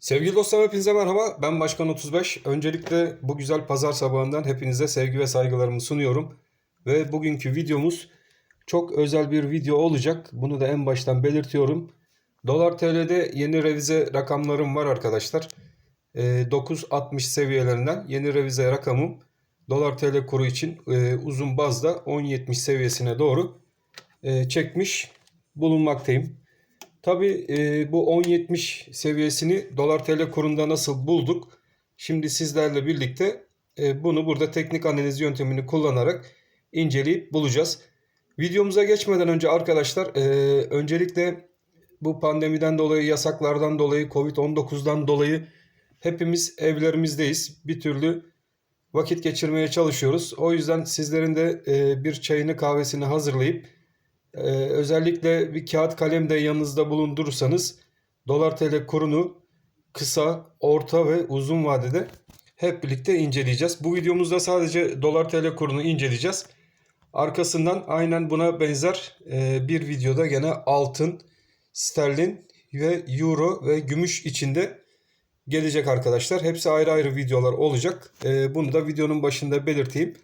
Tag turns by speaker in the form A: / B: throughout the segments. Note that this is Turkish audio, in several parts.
A: Sevgili dostlarım hepinize merhaba. Ben Başkan 35. Öncelikle bu güzel pazar sabahından hepinize sevgi ve saygılarımı sunuyorum. Ve bugünkü videomuz çok özel bir video olacak. Bunu da en baştan belirtiyorum. Dolar TL'de yeni revize rakamlarım var arkadaşlar. Ee, 9.60 seviyelerinden yeni revize rakamım dolar TL kuru için e, uzun bazda 10.70 seviyesine doğru e, çekmiş bulunmaktayım. Tabii e, bu 10.70 seviyesini dolar TL kurunda nasıl bulduk? Şimdi sizlerle birlikte e, bunu burada teknik analiz yöntemini kullanarak inceleyip bulacağız. Videomuza geçmeden önce arkadaşlar e, öncelikle bu pandemiden dolayı, yasaklardan dolayı, Covid-19'dan dolayı hepimiz evlerimizdeyiz. Bir türlü vakit geçirmeye çalışıyoruz. O yüzden sizlerin de e, bir çayını kahvesini hazırlayıp ee, özellikle bir kağıt kalem de yanınızda bulundurursanız dolar TL kurunu kısa, orta ve uzun vadede hep birlikte inceleyeceğiz. Bu videomuzda sadece dolar TL kurunu inceleyeceğiz. Arkasından aynen buna benzer e, bir videoda gene altın, sterlin ve euro ve gümüş içinde gelecek arkadaşlar. Hepsi ayrı ayrı videolar olacak. E, bunu da videonun başında belirteyim.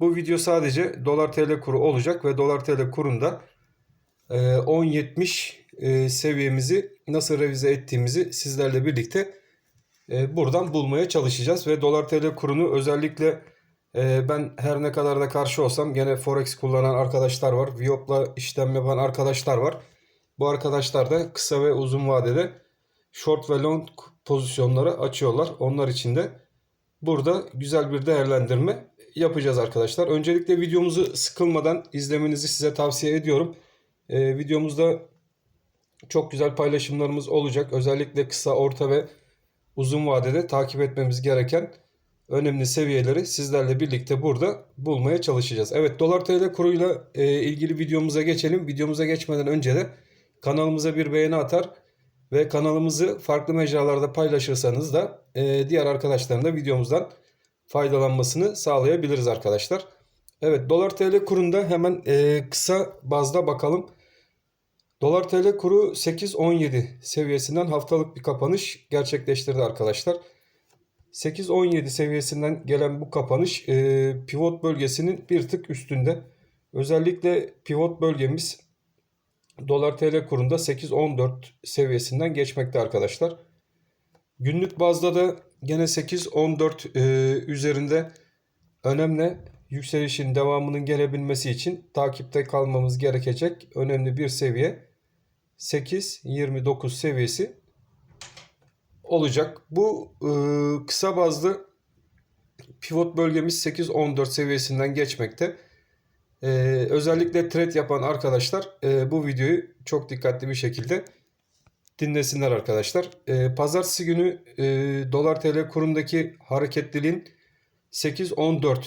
A: Bu video sadece dolar TL kuru olacak ve dolar TL kurunda e, 10.70 e, seviyemizi nasıl revize ettiğimizi sizlerle birlikte e, buradan bulmaya çalışacağız. Ve dolar TL kurunu özellikle e, ben her ne kadar da karşı olsam gene Forex kullanan arkadaşlar var. Viyop'la işlem yapan arkadaşlar var. Bu arkadaşlar da kısa ve uzun vadede short ve long pozisyonları açıyorlar. Onlar için de burada güzel bir değerlendirme yapacağız arkadaşlar. Öncelikle videomuzu sıkılmadan izlemenizi size tavsiye ediyorum. Ee, videomuzda çok güzel paylaşımlarımız olacak. Özellikle kısa, orta ve uzun vadede takip etmemiz gereken önemli seviyeleri sizlerle birlikte burada bulmaya çalışacağız. Evet dolar TL kuruyla e, ilgili videomuza geçelim. Videomuza geçmeden önce de kanalımıza bir beğeni atar ve kanalımızı farklı mecralarda paylaşırsanız da e, diğer arkadaşların da videomuzdan faydalanmasını sağlayabiliriz arkadaşlar. Evet dolar TL kurunda hemen e, kısa bazda bakalım. Dolar TL kuru 8.17 seviyesinden haftalık bir kapanış gerçekleştirdi arkadaşlar. 8.17 seviyesinden gelen bu kapanış e, pivot bölgesinin bir tık üstünde. Özellikle pivot bölgemiz dolar TL kurunda 8.14 seviyesinden geçmekte arkadaşlar. Günlük bazda da gene 8-14 e, üzerinde önemli yükselişin devamının gelebilmesi için takipte kalmamız gerekecek önemli bir seviye 8-29 seviyesi olacak. Bu e, kısa bazlı pivot bölgemiz 8-14 seviyesinden geçmekte. E, özellikle trade yapan arkadaşlar e, bu videoyu çok dikkatli bir şekilde dinlesinler arkadaşlar. E, pazartesi günü e, dolar TL kurundaki hareketliliğin 8.14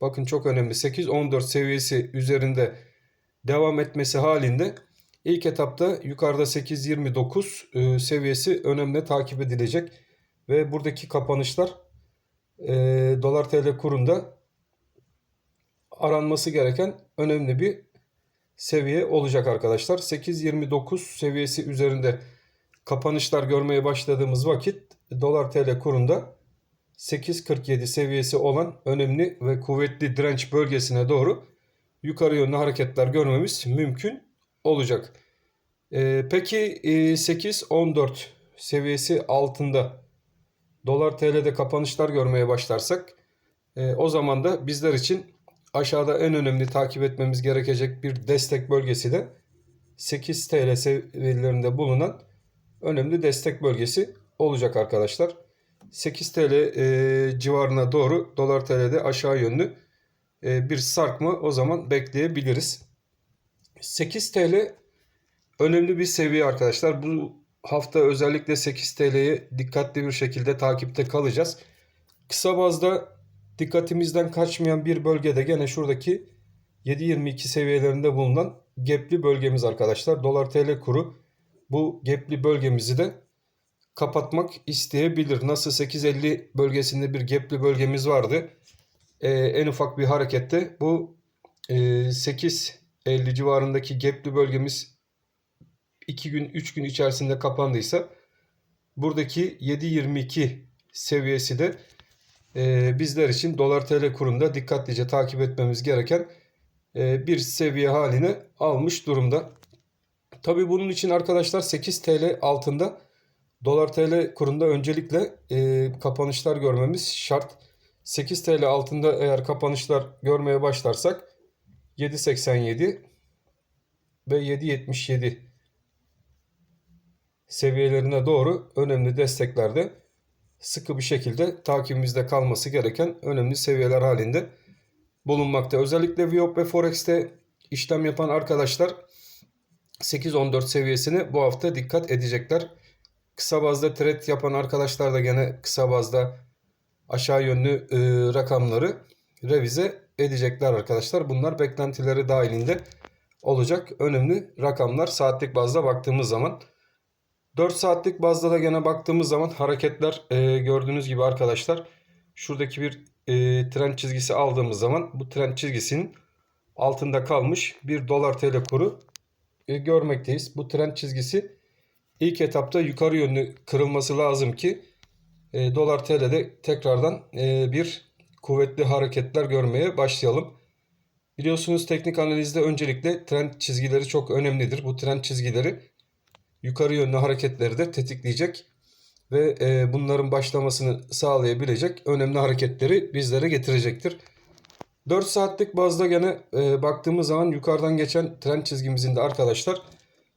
A: bakın çok önemli 8.14 seviyesi üzerinde devam etmesi halinde ilk etapta yukarıda 8.29 e, seviyesi önemli takip edilecek ve buradaki kapanışlar e, dolar TL kurunda aranması gereken önemli bir seviye olacak arkadaşlar. 8.29 seviyesi üzerinde kapanışlar görmeye başladığımız vakit dolar TL kurunda 8.47 seviyesi olan önemli ve kuvvetli direnç bölgesine doğru yukarı yönlü hareketler görmemiz mümkün olacak. Ee, peki e, 8.14 seviyesi altında dolar TL'de kapanışlar görmeye başlarsak e, o zaman da bizler için aşağıda en önemli takip etmemiz gerekecek bir destek bölgesi de 8 TL seviyelerinde bulunan önemli destek bölgesi olacak arkadaşlar. 8 TL e, civarına doğru dolar TL'de aşağı yönlü e, bir sarkma o zaman bekleyebiliriz. 8 TL önemli bir seviye arkadaşlar. Bu hafta özellikle 8 TL'ye dikkatli bir şekilde takipte kalacağız. Kısa bazda dikkatimizden kaçmayan bir bölgede gene şuradaki 7.22 seviyelerinde bulunan gapli bölgemiz arkadaşlar. Dolar TL kuru bu gapli bölgemizi de kapatmak isteyebilir. Nasıl 850 bölgesinde bir gapli bölgemiz vardı. Ee, en ufak bir harekette bu e, 850 civarındaki gapli bölgemiz 2 gün 3 gün içerisinde kapandıysa buradaki 7.22 seviyesi de e, bizler için dolar TL kurunda dikkatlice takip etmemiz gereken e, bir seviye haline almış durumda. Tabii bunun için arkadaşlar 8 TL altında dolar TL kurunda öncelikle e, kapanışlar görmemiz şart. 8 TL altında eğer kapanışlar görmeye başlarsak 7.87 ve 7.77 seviyelerine doğru önemli desteklerde sıkı bir şekilde takibimizde kalması gereken önemli seviyeler halinde bulunmakta. Özellikle Viop ve Forex'te işlem yapan arkadaşlar 8.14 seviyesine bu hafta dikkat edecekler. Kısa bazda trade yapan arkadaşlar da gene kısa bazda aşağı yönlü e, rakamları revize edecekler arkadaşlar. Bunlar beklentileri dahilinde olacak önemli rakamlar saatlik bazda baktığımız zaman. 4 saatlik bazda da gene baktığımız zaman hareketler e, gördüğünüz gibi arkadaşlar şuradaki bir e, trend çizgisi aldığımız zaman bu trend çizgisinin altında kalmış bir dolar tl kuru e, görmekteyiz. Bu trend çizgisi ilk etapta yukarı yönlü kırılması lazım ki e, dolar TL'de tekrardan e, bir kuvvetli hareketler görmeye başlayalım. Biliyorsunuz teknik analizde öncelikle trend çizgileri çok önemlidir. Bu trend çizgileri yukarı yönlü hareketleri de tetikleyecek ve e, bunların başlamasını sağlayabilecek önemli hareketleri bizlere getirecektir. 4 saatlik bazda gene e, baktığımız zaman yukarıdan geçen trend çizgimizin de arkadaşlar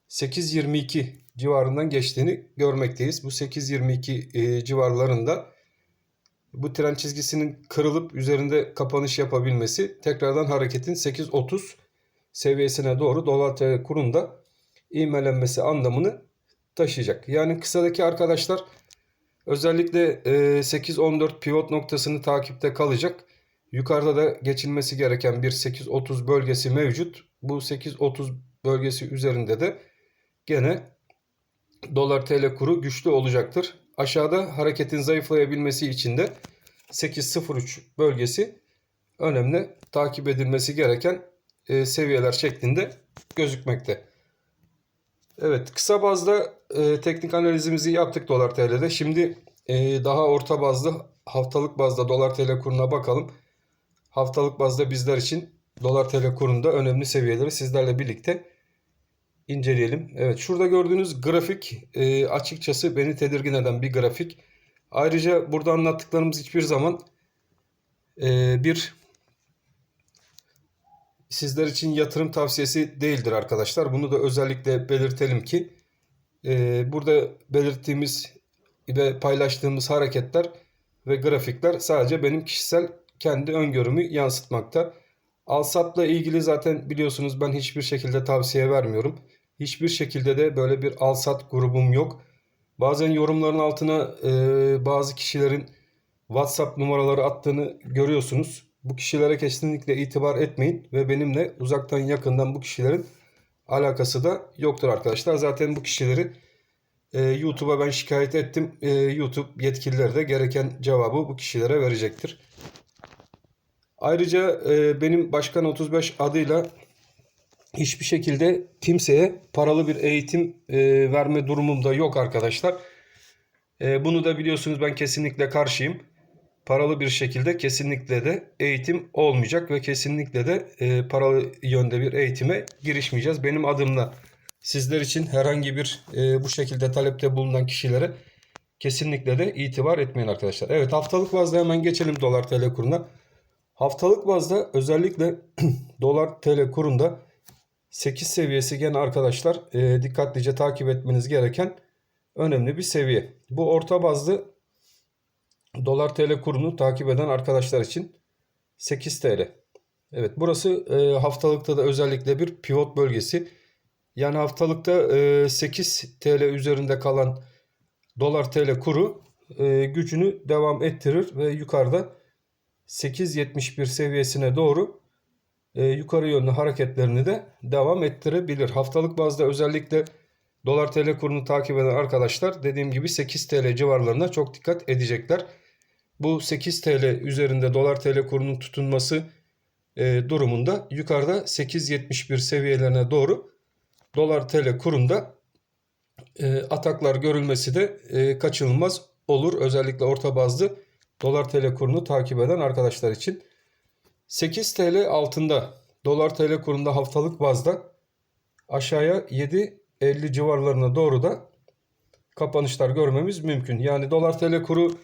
A: 8.22 civarından geçtiğini görmekteyiz. Bu 8.22 e, civarlarında bu trend çizgisinin kırılıp üzerinde kapanış yapabilmesi tekrardan hareketin 8.30 seviyesine doğru dolar TL kurunda ivmelenmesi anlamını taşıyacak. Yani kısadaki arkadaşlar özellikle e, 8.14 pivot noktasını takipte kalacak. Yukarıda da geçilmesi gereken bir 8.30 bölgesi mevcut. Bu 8.30 bölgesi üzerinde de gene dolar TL kuru güçlü olacaktır. Aşağıda hareketin zayıflayabilmesi için de 8.03 bölgesi önemli takip edilmesi gereken e, seviyeler şeklinde gözükmekte. Evet kısa bazda e, teknik analizimizi yaptık dolar TL'de. Şimdi e, daha orta bazda haftalık bazda dolar TL kuruna bakalım. Haftalık bazda bizler için dolar TL kurunda önemli seviyeleri sizlerle birlikte inceleyelim. Evet şurada gördüğünüz grafik e, açıkçası beni tedirgin eden bir grafik. Ayrıca burada anlattıklarımız hiçbir zaman e, bir sizler için yatırım tavsiyesi değildir arkadaşlar. Bunu da özellikle belirtelim ki e, burada belirttiğimiz ve paylaştığımız hareketler ve grafikler sadece benim kişisel kendi öngörümü yansıtmakta. Alsat'la ilgili zaten biliyorsunuz ben hiçbir şekilde tavsiye vermiyorum. Hiçbir şekilde de böyle bir Alsat grubum yok. Bazen yorumların altına e, bazı kişilerin WhatsApp numaraları attığını görüyorsunuz. Bu kişilere kesinlikle itibar etmeyin ve benimle uzaktan yakından bu kişilerin alakası da yoktur arkadaşlar. Zaten bu kişileri e, YouTube'a ben şikayet ettim. E, YouTube yetkilileri de gereken cevabı bu kişilere verecektir. Ayrıca e, benim Başkan 35 adıyla hiçbir şekilde kimseye paralı bir eğitim e, verme durumum da yok arkadaşlar. E, bunu da biliyorsunuz ben kesinlikle karşıyım. Paralı bir şekilde kesinlikle de eğitim olmayacak ve kesinlikle de e, paralı yönde bir eğitime girişmeyeceğiz. Benim adımla sizler için herhangi bir e, bu şekilde talepte bulunan kişilere kesinlikle de itibar etmeyin arkadaşlar. Evet haftalık bazda hemen geçelim dolar tl kuruna. Haftalık bazda özellikle dolar tl kurunda 8 seviyesi gene arkadaşlar e, dikkatlice takip etmeniz gereken önemli bir seviye. Bu orta bazlı dolar tl kurunu takip eden arkadaşlar için 8 TL. Evet burası e, haftalıkta da özellikle bir pivot bölgesi. Yani haftalıkta e, 8 TL üzerinde kalan dolar tl kuru e, gücünü devam ettirir ve yukarıda 8.71 seviyesine doğru e, yukarı yönlü hareketlerini de devam ettirebilir. Haftalık bazda özellikle dolar tl kurunu takip eden arkadaşlar dediğim gibi 8 TL civarlarına çok dikkat edecekler. Bu 8 TL üzerinde dolar tl kurunun tutunması e, durumunda yukarıda 8.71 seviyelerine doğru dolar tl kurunda e, ataklar görülmesi de e, kaçınılmaz olur. Özellikle orta bazlı dolar TL kurunu takip eden arkadaşlar için. 8 TL altında dolar TL kurunda haftalık bazda aşağıya 7.50 civarlarına doğru da kapanışlar görmemiz mümkün. Yani dolar TL kuru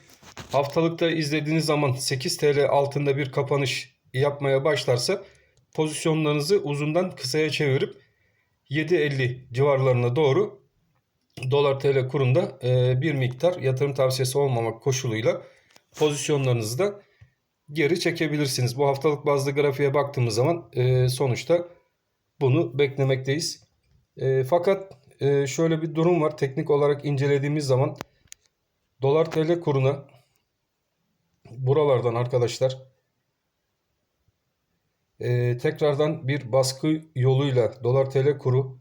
A: haftalıkta izlediğiniz zaman 8 TL altında bir kapanış yapmaya başlarsa pozisyonlarınızı uzundan kısaya çevirip 7.50 civarlarına doğru dolar TL kurunda e, bir miktar yatırım tavsiyesi olmamak koşuluyla pozisyonlarınızı da geri çekebilirsiniz. Bu haftalık bazlı grafiğe baktığımız zaman e, sonuçta bunu beklemekteyiz. E, fakat şöyle bir durum var. Teknik olarak incelediğimiz zaman dolar TL kuruna buralardan arkadaşlar e, tekrardan bir baskı yoluyla dolar TL kuru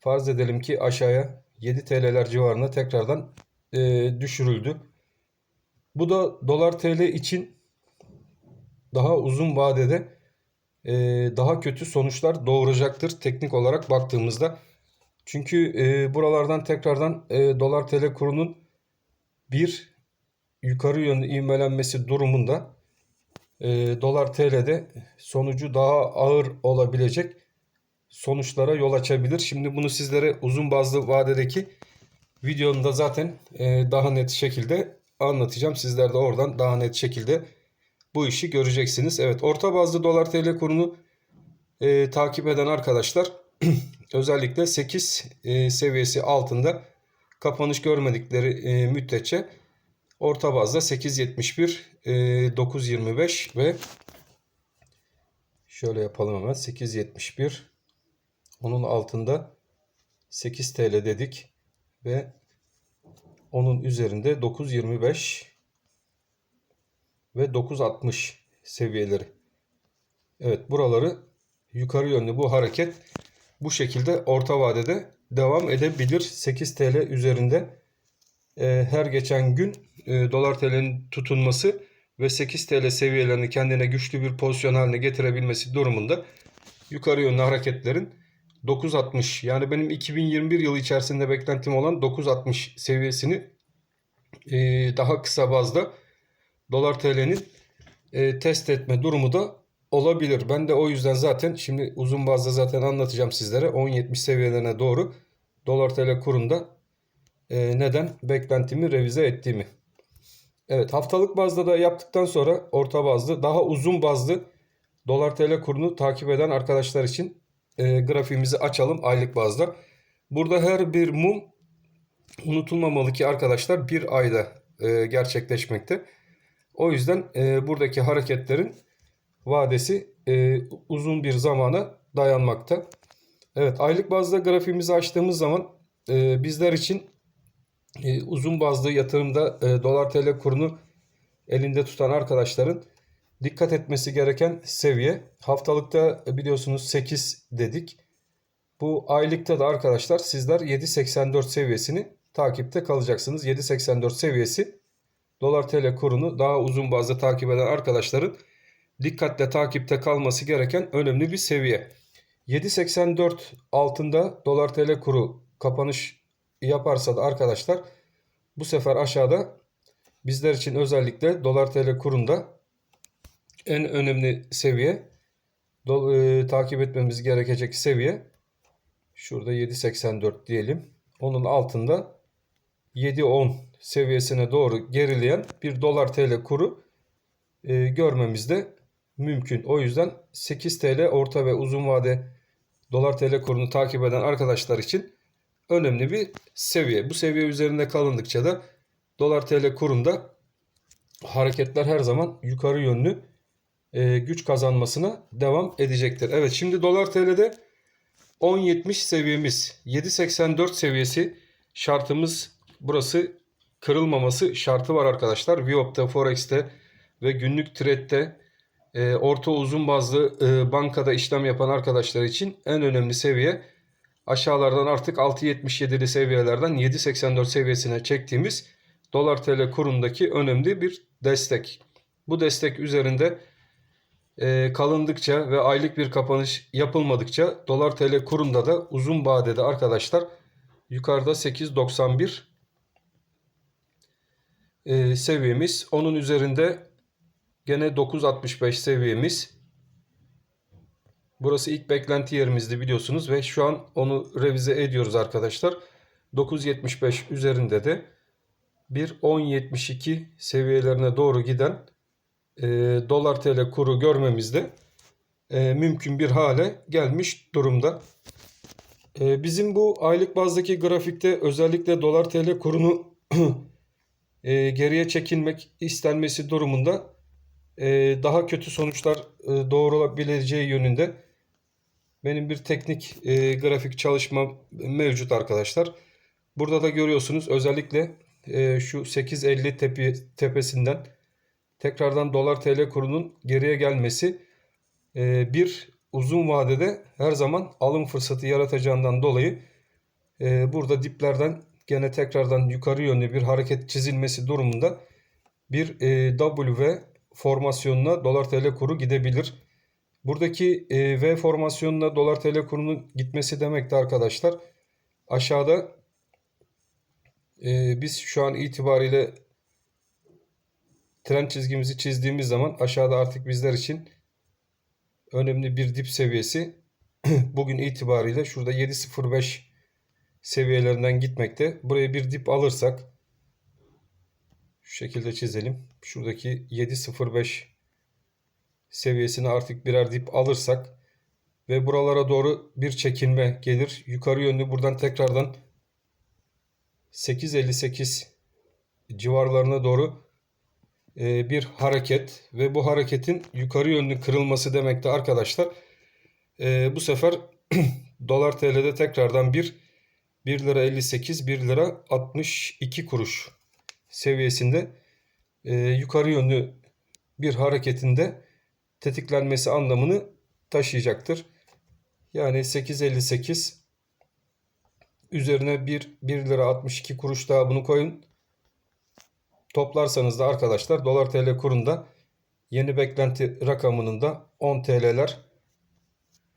A: farz edelim ki aşağıya 7 TL'ler civarına tekrardan e, düşürüldü. Bu da dolar TL için daha uzun vadede e, daha kötü sonuçlar doğuracaktır teknik olarak baktığımızda. Çünkü e, buralardan tekrardan e, dolar TL kurunun bir yukarı yönlü ivmelenmesi durumunda e, dolar TL'de sonucu daha ağır olabilecek sonuçlara yol açabilir. Şimdi bunu sizlere uzun bazlı vadedeki videomda zaten e, daha net şekilde anlatacağım. Sizler de oradan daha net şekilde bu işi göreceksiniz. Evet orta bazlı dolar TL kurunu e, takip eden arkadaşlar özellikle 8 e, seviyesi altında kapanış görmedikleri e, müddetçe orta bazda 8.71 e, 9.25 ve şöyle yapalım hemen 8.71 onun altında 8 TL dedik ve onun üzerinde 9.25 ve 9.60 seviyeleri. Evet buraları yukarı yönlü bu hareket bu şekilde orta vadede devam edebilir. 8 TL üzerinde e, her geçen gün e, dolar TL'nin tutunması ve 8 TL seviyelerini kendine güçlü bir pozisyon haline getirebilmesi durumunda yukarı yönlü hareketlerin 9.60 yani benim 2021 yılı içerisinde beklentim olan 9.60 seviyesini e, daha kısa bazda dolar TL'nin e, test etme durumu da olabilir. Ben de o yüzden zaten şimdi uzun bazda zaten anlatacağım sizlere 10.70 seviyelerine doğru dolar TL kurunda e, neden beklentimi revize ettiğimi. Evet haftalık bazda da yaptıktan sonra orta bazlı daha uzun bazlı dolar TL kurunu takip eden arkadaşlar için e, grafiğimizi açalım aylık bazda. Burada her bir mum unutulmamalı ki arkadaşlar bir ayda e, gerçekleşmekte. O yüzden e, buradaki hareketlerin vadesi e, uzun bir zamana dayanmakta. Evet aylık bazda grafiğimizi açtığımız zaman e, bizler için e, uzun bazlı yatırımda e, dolar TL kurunu elinde tutan arkadaşların dikkat etmesi gereken seviye. Haftalıkta biliyorsunuz 8 dedik. Bu aylıkta da arkadaşlar sizler 7.84 seviyesini takipte kalacaksınız. 7.84 seviyesi dolar TL kurunu daha uzun bazda takip eden arkadaşların dikkatle takipte kalması gereken önemli bir seviye. 7.84 altında dolar TL kuru kapanış yaparsa da arkadaşlar bu sefer aşağıda bizler için özellikle dolar TL kurunda en önemli seviye do, e, takip etmemiz gerekecek seviye şurada 7.84 diyelim. Onun altında 7.10 seviyesine doğru gerileyen bir dolar TL kuru e, görmemiz de mümkün. O yüzden 8 TL orta ve uzun vade dolar TL kurunu takip eden arkadaşlar için önemli bir seviye. Bu seviye üzerinde kalındıkça da dolar TL kurunda hareketler her zaman yukarı yönlü e, güç kazanmasına devam edecektir. Evet şimdi dolar TL'de 10.70 seviyemiz 7.84 seviyesi şartımız burası kırılmaması şartı var arkadaşlar. Viop'ta, Forex'te ve günlük trade'de e, orta uzun bazlı e, bankada işlem yapan arkadaşlar için en önemli seviye aşağılardan artık 6.77'li seviyelerden 7.84 seviyesine çektiğimiz dolar TL kurundaki önemli bir destek. Bu destek üzerinde e, kalındıkça ve aylık bir kapanış yapılmadıkça dolar TL kurunda da uzun vadede arkadaşlar Yukarıda 8.91 e, seviyemiz. Onun üzerinde gene 9.65 seviyemiz. Burası ilk beklenti yerimizdi biliyorsunuz ve şu an onu revize ediyoruz arkadaşlar. 9.75 üzerinde de bir 10.72 seviyelerine doğru giden e, dolar tl kuru görmemizde e, mümkün bir hale gelmiş durumda. E, bizim bu aylık bazdaki grafikte özellikle dolar tl kurunu e, geriye çekilmek istenmesi durumunda e, daha kötü sonuçlar e, doğrulabileceği yönünde benim bir teknik e, grafik çalışma mevcut arkadaşlar. Burada da görüyorsunuz özellikle e, şu 8.50 tepe, tepesinden tekrardan dolar tl kurunun geriye gelmesi bir uzun vadede her zaman alım fırsatı yaratacağından dolayı burada diplerden gene tekrardan yukarı yönlü bir hareket çizilmesi durumunda bir W formasyonuna dolar tl kuru gidebilir. Buradaki e, V formasyonuna dolar tl kurunun gitmesi demek de arkadaşlar aşağıda e, biz şu an itibariyle trend çizgimizi çizdiğimiz zaman aşağıda artık bizler için önemli bir dip seviyesi bugün itibariyle şurada 7.05 seviyelerinden gitmekte. Buraya bir dip alırsak şu şekilde çizelim. Şuradaki 7.05 seviyesini artık birer dip alırsak ve buralara doğru bir çekilme gelir. Yukarı yönlü buradan tekrardan 8.58 civarlarına doğru e, bir hareket ve bu hareketin yukarı yönlü kırılması demekte arkadaşlar. E, bu sefer dolar TL'de tekrardan bir 1 lira 58 1 lira 62 kuruş seviyesinde e, yukarı yönlü bir hareketinde tetiklenmesi anlamını taşıyacaktır. Yani 8.58 üzerine 1, 1 lira 62 kuruş daha bunu koyun. Toplarsanız da arkadaşlar dolar tl kurunda yeni beklenti rakamının da 10 TL'ler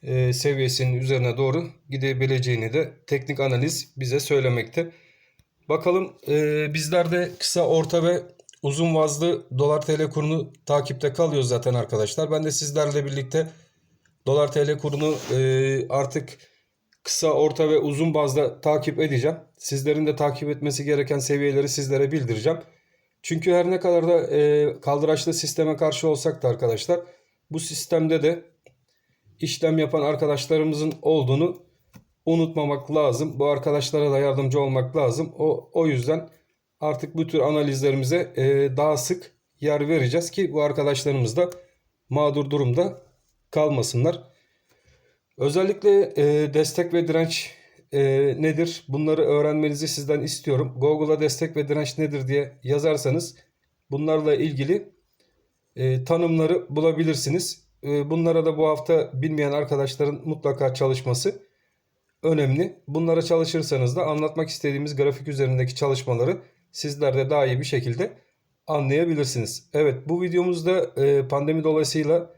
A: e, seviyesinin üzerine doğru gidebileceğini de teknik analiz bize söylemekte. Bakalım e, bizler de kısa, orta ve uzun vazlı dolar tl kurunu takipte kalıyoruz zaten arkadaşlar. Ben de sizlerle birlikte dolar tl kurunu e, artık kısa, orta ve uzun bazda takip edeceğim. Sizlerin de takip etmesi gereken seviyeleri sizlere bildireceğim. Çünkü her ne kadar da e, kaldıraçlı sisteme karşı olsak da arkadaşlar bu sistemde de işlem yapan arkadaşlarımızın olduğunu unutmamak lazım. Bu arkadaşlara da yardımcı olmak lazım. O, o yüzden artık bu tür analizlerimize e, daha sık yer vereceğiz ki bu arkadaşlarımız da mağdur durumda kalmasınlar. Özellikle e, destek ve direnç e, nedir? Bunları öğrenmenizi sizden istiyorum. Google'a destek ve direnç nedir diye yazarsanız bunlarla ilgili e, tanımları bulabilirsiniz. E, bunlara da bu hafta bilmeyen arkadaşların mutlaka çalışması önemli. Bunlara çalışırsanız da anlatmak istediğimiz grafik üzerindeki çalışmaları sizler de daha iyi bir şekilde anlayabilirsiniz. Evet bu videomuzda e, pandemi dolayısıyla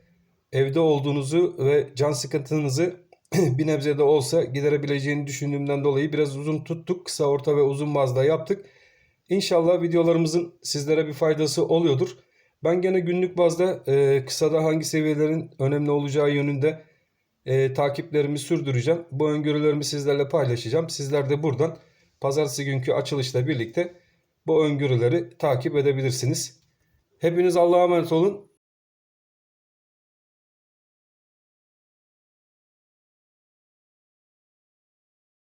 A: evde olduğunuzu ve can sıkıntınızı bir nebze de olsa giderebileceğini düşündüğümden dolayı biraz uzun tuttuk. Kısa, orta ve uzun bazda yaptık. İnşallah videolarımızın sizlere bir faydası oluyordur. Ben gene günlük bazda e, kısada hangi seviyelerin önemli olacağı yönünde e, takiplerimi sürdüreceğim. Bu öngörülerimi sizlerle paylaşacağım. Sizler de buradan pazartesi günkü açılışla birlikte bu öngörüleri takip edebilirsiniz. Hepiniz Allah'a emanet olun.